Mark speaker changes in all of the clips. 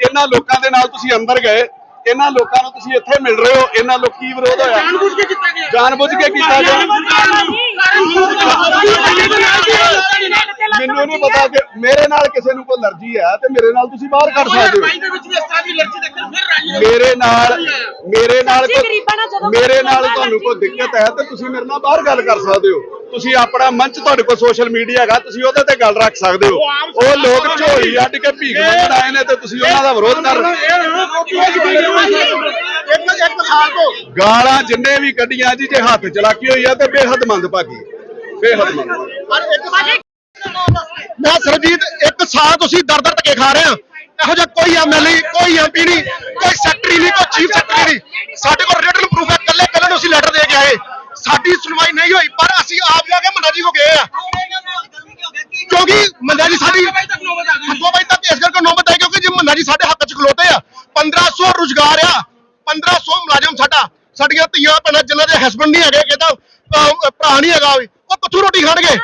Speaker 1: ਇਹਨਾਂ ਲੋਕਾਂ ਦੇ ਨਾਲ ਤੁਸੀਂ ਅੰਦਰ ਗਏ ਇਹਨਾਂ ਲੋਕਾਂ ਨੂੰ ਤੁਸੀਂ ਇੱਥੇ ਮਿਲ ਰਹੇ ਹੋ ਇਹਨਾਂ ਲੋਕ ਕੀ ਵਿਰੋਧ ਹੋਇਆ?
Speaker 2: ਜਾਣਬੁੱਝ ਕੇ ਕੀਤਾ ਗਿਆ।
Speaker 1: ਜਾਣਬੁੱਝ ਕੇ ਕੀਤਾ ਗਿਆ। ਮੈਨੂੰ ਨਹੀਂ ਪਤਾ ਕਿ ਮੇਰੇ ਨਾਲ ਕਿਸੇ ਨੂੰ ਕੋਈ ਅਲਰਜੀ ਹੈ ਤੇ ਮੇਰੇ ਨਾਲ ਤੁਸੀਂ ਬਾਹਰ ਕੱਢ ਸਕਦੇ ਹੋ। ਮੇਰੇ ਨਾਲ ਮੇਰੇ ਮੇਰੇ ਤੁਹਾਨੂੰ ਕੋਈ ਦਿੱਕਤ ਹੈ। ਤੇ ਤੁਸੀਂ ਮੇਰੇ ਨਾਲ ਬਾਹਰ ਗੱਲ ਕਰ ਸਕਦੇ ਹੋ। ਤੁਸੀਂ ਆਪਣਾ ਮੰਚ ਤੁਹਾਡੇ ਕੋਲ ਸੋਸ਼ਲ ਮੀਡੀਆ ਹੈਗਾ ਤੁਸੀਂ ਉਹਦੇ ਤੇ ਗੱਲ ਰੱਖ ਸਕਦੇ ਹੋ। ਉਹ ਲੋਕ ਝੋਲੀ ਅੱਡ ਕੇ ਭੀਖ ਮੰਗਣ ਆਏ ਨੇ ਤੇ ਤੁਸੀਂ ਉਹਨਾਂ ਦਾ ਵਿਰੋਧ ਕਰ ਰਹੇ ਹੋ।
Speaker 2: ਇੱਕ ਇੱਕ ਸਾਲ ਤੋਂ।
Speaker 1: ਗਾਲਾਂ ਜਿੰਨੇ ਵੀ ਕੱਢੀਆਂ ਜੀ ਜੇ ਹੱਥ ਚਲਾਕੀ ਹੋਈ ਆ ਤੇ ਬੇਹੱਦ ਮੰਦ ਭਾਗੀ। ਬੇਹੱਦ ਮੰਦ।
Speaker 2: ਪਰ ਇੱਕ ਸਾਲ
Speaker 3: ਮੈਂ ਸਰਜੀਤ ਇੱਕ ਸਾਲ ਤੁਸੀਂ ਦਰ ਦਰ ਧੱਕੇ ਖਾ ਰਹੇ ਆ। ਇਹੋ ਜਿਹਾ ਕੋਈ ਐਮਐਲਏ ਕੋਈ ਐਮਪੀ ਨਹੀਂ ਕੋਈ ਸੈਕਟਰੀ ਨਹੀਂ ਕੋਈ ਚੀਫ ਸੈਕਟਰੀ ਨਹੀਂ। ਸਾਡੇ ਕੋਲ ਰਿਟਨ ਪ੍ਰੂਫ ਹੈ ਕੱਲੇ ਕੱਲੇ ਨੂੰ ਅਸੀਂ ਲੈਟਰ ਦੇ ਕੇ ਆਏ। ਸਾਡੀ ਸੁਣਵਾਈ ਨਹੀਂ ਹੋਈ ਪਰ ਅਸੀਂ ਆਪ ਜਾ ਕੇ ਮੰਨਾ ਜੀ ਕੋ ਗਏ ਆ। ਕਿਉਂਕਿ ਮੰਨਾ ਜੀ ਸਾਡੀ
Speaker 2: ਵਜੇ ਤੱਕ ਨੌਬਤ ਆ ਗਈ
Speaker 3: ਹੱਥੋਂ ਬਾਈ ਤੱਕ ਇਸ ਕਰਕੇ ਨੌਬਤ ਆਈ ਕਿਉਂਕਿ ਜੇ ਮੰਨਾ ਜੀ ਸਾਡੇ ਹੱਕ 'ਚ ਖਲੋਤੇ ਆ 1500 ਰੁਜ਼ਗਾਰ ਆ 1500 ਮੁਲਾਜ਼ਮ ਸਾਡਾ ਸਾਡੀਆਂ ਧੀਆਂ ਭੈਣਾਂ ਜਿਨ੍ਹਾਂ ਦੇ ਹਸਬੰਡ ਨਹੀਂ ਹੈਗੇ ਕਿਤਾ ਭਰਾ ਨਹੀਂ ਹੈਗਾ ਵੀ ਉਹ ਕਿੱਥੋਂ ਰੋਟੀ ਖਾਣਗੇ?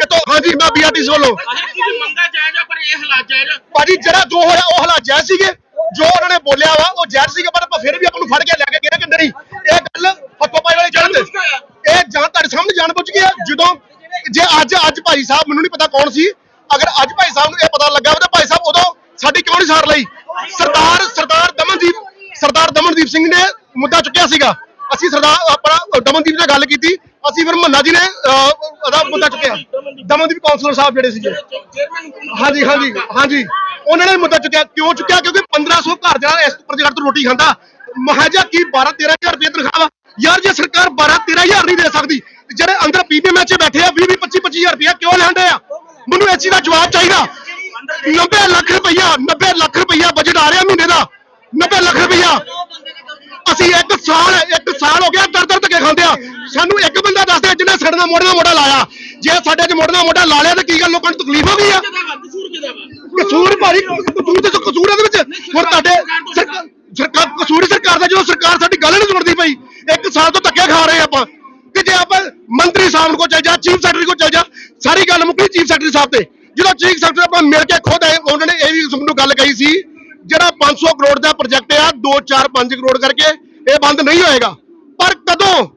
Speaker 3: ਕਿਤੋਂ ਹਾਂਜੀ ਮੈਂ ਬੀਆਰਟੀਸੀ ਵੱਲੋਂ।
Speaker 2: ਮੰਗਾ ਜਾਇਜ਼ ਆ ਪਰ ਇਹ ਹਾਲਾਤ ਜਾਇਜ਼ ਆ।
Speaker 3: ਭਾਜੀ ਜਿਹੜਾ ਜੋ ਹੋਇਆ ਉਹ ਹਾਲਾਤ ਜਾਇਜ਼ ਸੀਗੇ। ਜੋ ਉਹਨਾਂ ਨੇ ਬੋਲਿਆ ਵਾ ਉਹ ਜਾਇਜ਼ ਸੀਗਾ ਪਰ ਆਪਾਂ ਫਿਰ ਵੀ ਆਪਾਂ ਨੂੰ ਫੜ ਕੇ ਲੈ ਕੇ ਗਏ ਕਿ ਨਹੀਂ ਇਹ ਗੱਲ ਹੱਥੋਂ ਪਾਈ ਵਾਲੀ
Speaker 2: ਹੋਇਆ।
Speaker 3: ਇਹ ਜਾਂ ਤੁਹਾਡੇ ਸਾਹਮਣੇ ਜਾਣ ਬੁੱਝ ਗਿਆ ਜਦੋਂ ਜੇ ਅੱਜ ਅੱਜ ਭਾਈ ਸਾਹਿਬ ਮੈਨੂੰ ਨਹੀਂ ਪਤਾ ਕੌਣ ਸੀ। ਅਗਰ ਅੱਜ ਭਾਈ ਸਾਹਿਬ ਨੂੰ ਇਹ ਪਤਾ ਲੱਗਾ ਤਾਂ ਭਾਈ ਸਾਹਿਬ ਉਦੋਂ ਸਾਡੀ ਕਿਉਂ ਨਹੀਂ ਸਾਰ ਲਈ? ਸਰਦਾਰ ਸਰਦਾਰ ਦਮਨਦੀਪ ਸਰਦਾਰ ਦਮਨਦੀਪ ਸਿੰਘ ਨੇ ਮੁੱਦਾ ਚੁੱਕਿਆ ਸੀਗਾ। ਅਸੀਂ ਸਰਦਾਰ ਆਪਣਾ ਦਮਨਦੀਪ ਨਾਲ ਗੱਲ ਕੀਤੀ। ਅਸੀਂ ਫਿਰ ਮਹੱਲਾ ਜੀ ਨੇ ਅਹ, ਮੁੱਦਾ ਚੁੱਕਿਆ। ਦਮਨਦੀਪ ਕਾਉਂਸਲਰ ਸਾਹਿਬ ਜਿਹੜੇ ਸੀਗੇ। ਹਾਂਜੀ ਹਾਂਜੀ ਹਾਂਜੀ। ਉਹਨਾਂ ਨੇ ਮੁੱਦਾ ਚੁੱਕਿਆ। ਕਿਉਂ ਚੁੱਕਿਆ? ਕਿਉਂਕਿ 1500 ਘਰ ਜਿਹੜਾ ਇਸ ਪ੍ਰੋਜੈਕਟ ਤੋਂ ਰੋਟੀ ਖਾਂਦਾ ਮਹਾਜਾ ਕੀ 12 13000 ਰੁਪਏ ਤਨਖਾਹ ਵਾ? ਯਾਰ ਜੇ ਸਰਕਾਰ 12 13000 ਨਹੀਂ ਦੇ ਸਕਦੀ ਜਿਹੜੇ ਅੰਦਰ ਪੀਪੀਐਮ 'ਚ ਬੈਠੇ ਆ 20 20 25 25000 ਰੁਪਏ ਕਿਉਂ ਲੈਂਦੇ ਆ? ਮੈਨੂੰ ਇਸ ਚੀਜ਼ ਦਾ ਜਵਾਬ ਚਾਹੀਦਾ। 90 ਲੱਖ ਰੁਪਈਆ 90 ਲੱਖ ਰੁਪਈਆ ਬਜਟ ਆ ਰਿਹਾ ਮਹੀਨੇ ਦਾ। 90 ਲੱਖ ਰੁਪਈਆ ਅਸੀਂ ਇੱਕ ਸਾਲ ਇੱਕ ਸਾਲ ਹੋ ਗਿਆ ਦਰ ਦਰ ਧੱਕੇ ਖਾਂਦੇ ਆ। ਸਾਨੂੰ ਇੱਕ ਬੰਦਾ ਦੱਸ ਦੇ ਜਿਹਨੇ ਸਾਡੇ ਨਾਲ ਮੋਢੇ ਨਾਲ ਮੋਢਾ ਲਾਇਆ। ਜੇ ਸਾਡੇ 'ਚ ਮੋਢੇ ਨਾਲ ਮੋਢਾ ਲਾ ਲਿਆ ਤਾਂ ਕੀ ਗੱਲ ਲੋਕਾਂ ਨੂੰ ਤਕਲੀਫ ਹੋ ਗਈ ਆ?
Speaker 2: ਕਸੂਰ ਕਿਹਦਾ ਵਾ?
Speaker 3: ਕਸੂਰ ਭਾਰੀ ਕਸੂਰ ਤੇ ਕਸੂਰ ਇਹਦੇ ਵਿੱਚ। ਹੁਣ ਤੁਹਾਡੇ ਸਰਕਾ- ਸਰਕਾਰ ਕਸੂਰ ਸਰਕਾਰ ਦਾ ਜਦੋਂ ਸਰਕਾਰ ਸਾਡੀ ਗੱਲ ਨਹੀਂ ਸੁਣਦੀ ਪਈ ਇੱਕ ਸਾਲ ਤੋਂ ਧੱਕੇ ਖਾ ਰਹੇ ਆਪਾਂ। ਕਿ ਜੇ ਆਪਾਂ ਮੰਤਰੀ ਸਾਹਿਬ ਕੋਲ ਚੱਲ ਜਾ ਚੀਫ ਸੈਕਟਰੀ ਕੋਲ ਚੱਲ ਜਾ ਸਾਰੀ ਗੱਲ ਮੁੱਕੀ ਚੀਫ ਸੈਕਟਰੀ ਸਾਹਿਬ ਤੇ। ਜਦੋਂ ਚੀਫ ਸੈਕਟਰੀ ਆਪਾਂ ਮਿਲ ਕੇ ਖੁਦ ਆਏ ਉਹਨਾਂ ਨੇ ਇਹ ਵੀ ਸਾਨੂੰ ਗੱਲ ਕਹੀ ਸੀ ਜਿਹੜਾ 500 ਕਰੋੜ ਦਾ ਪ੍ਰੋਜੈਕਟ 2 4 5 ਕਰੋੜ ਕਰਕੇ ਇਹ ਬੰਦ ਨਹੀਂ ਹੋਏਗਾ। ਪਰ ਕਦੋਂ?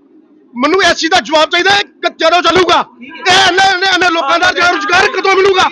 Speaker 3: ਮੈਨੂੰ ਇਸ ਚੀਜ਼ ਦਾ ਜਵਾਬ ਚਾਹੀਦਾ ਹੈ ਕਿ ਕਦੋਂ ਚੱਲੂਗਾ? ਇਹ ਇੰਨੇ- ਇੰਨੇ ਲੋਕਾਂ ਦਾ ਰੁਜ਼ਗਾਰ ਕਦੋਂ ਮਿਲੂਗਾ?